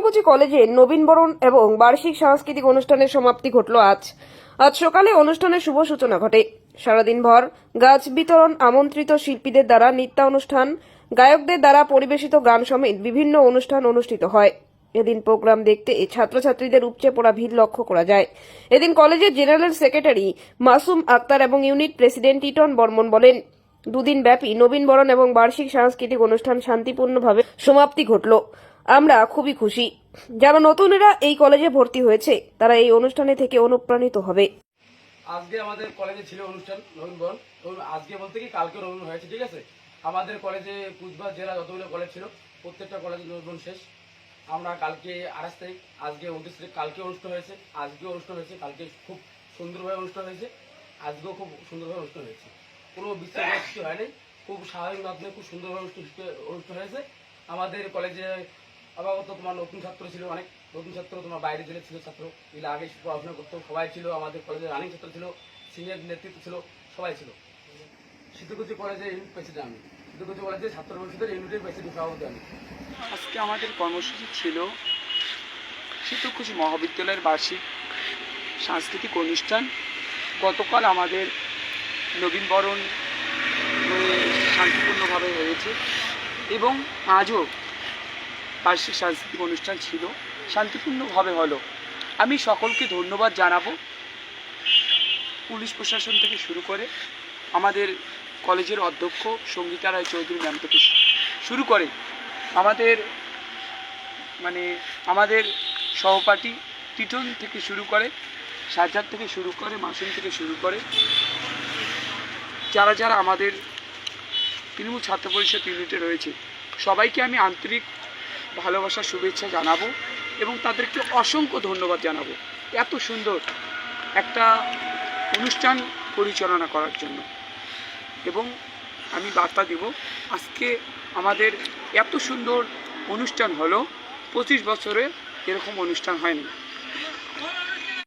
শীতলকুচি কলেজে নবীনবরণ এবং বার্ষিক সাংস্কৃতিক অনুষ্ঠানের সমাপ্তি ঘটল আজ। আজ সকালে অনুষ্ঠানের শুভ সূচনা ঘটে। সারাদিন ভর গাছ বিতরণ, আমন্ত্রিত শিল্পীদের দ্বারা নৃত্যানুষ্ঠান, গায়কদের দ্বারা পরিবেশিত গান সমেত বিভিন্ন অনুষ্ঠান অনুষ্ঠিত হয়। এদিন প্রোগ্রাম দেখতে ছাত্রছাত্রীদের উপচে পড়া ভিড় লক্ষ্য করা যায়। এদিন কলেজের জেনারেল সেক্রেটারি মাসুম আক্তার এবং ইউনিট প্রেসিডেন্ট ইটন বর্মন বলেন, দুদিন ব্যাপী নবীনবরণ এবং বার্ষিক সাংস্কৃতিক অনুষ্ঠান শান্তিপূর্ণভাবে সমাপ্তি ঘটল। আমরা খুবই খুশি। যারা নতুনেরা এই কলেজে ভর্তি হয়েছে, তারা এই অনুষ্ঠানে থেকে অনুপ্রাণিত হবে। আজকে আমাদের কলেজে ছিল অনুষ্ঠান এবং আজকে বলতে কি কালকে নবীন হয়েছে, ঠিক আছে? আমাদের কলেজে কুচবিহার জেলা যতগুলো কলেজ ছিল, প্রত্যেকটা কলেজে নবীন শেষ। আমরা কালকে আঠাশ তারিখ, আজকে উনত্রিশ তারিখ, কালকে অনুষ্ঠান হয়েছে আজকে অনুষ্ঠান হয়েছে, কালকে খুব সুন্দরভাবে অনুষ্ঠান হয়েছে, আজকেও খুব সুন্দরভাবে অনুষ্ঠান হয়েছে। কোনো বিশ্বাস হয়নি, খুব স্বাভাবিক মাধ্যমে খুব সুন্দরভাবে অনুষ্ঠান হয়েছে। আমাদের কলেজে আপাতত তোমার নতুন ছাত্র ছিল, অনেক নতুন ছাত্র, তোমার বাইরে জেলে ছিল ছাত্র। এগুলো আগে পড়াশোনা করতো, সবাই ছিল, আমাদের কলেজে রানিং ছাত্র ছিল সিনিয়র নেতৃত্ব ছিল, সবাই ছিল। শীতকুচি কলেজে ইউনিট প্রেসিডেন্ট আমি। শীতকুচি কলেজে ছাত্র পরিষদের ইউনিটের প্রেসিডেন্ট সভাপতি আমি। আজকে আমাদের কর্মসূচি ছিল শীতকুচি মহাবিদ্যালয়ের বার্ষিক সাংস্কৃতিক অনুষ্ঠান। গতকাল আমাদের নবীনবরণ শান্তিপূর্ণভাবে হয়েছে এবং আজও বার্ষিক সাংস্কৃতিক অনুষ্ঠান ছিল, শান্তিপূর্ণভাবে হলো। আমি সকলকে ধন্যবাদ জানাব। পুলিশ প্রশাসন থেকে শুরু করে আমাদের কলেজের অধ্যক্ষ সঙ্গীতা রায় চৌধুরী ম্যাম থেকে শুরু করে আমাদের মানে আমাদের সহপাঠী টিটন থেকে শুরু করে, সাজ্জাদ থেকে শুরু করে, মাসুম থেকে শুরু করে, যারা যারা আমাদের তৃণমূল ছাত্র পরিষদ ইউনিটে রয়েছে, সবাইকে আমি আন্তরিক ভালোবাসা শুভেচ্ছা জানাব এবং তাদেরকে অসংখ্য ধন্যবাদ জানাব। এত সুন্দর একটা অনুষ্ঠান পরিচালনা করার জন্য। এবং আমি বার্তা দেব, আজকে আমাদের এত সুন্দর অনুষ্ঠান হলো, পঁচিশ বছরে এরকম অনুষ্ঠান হয়নি।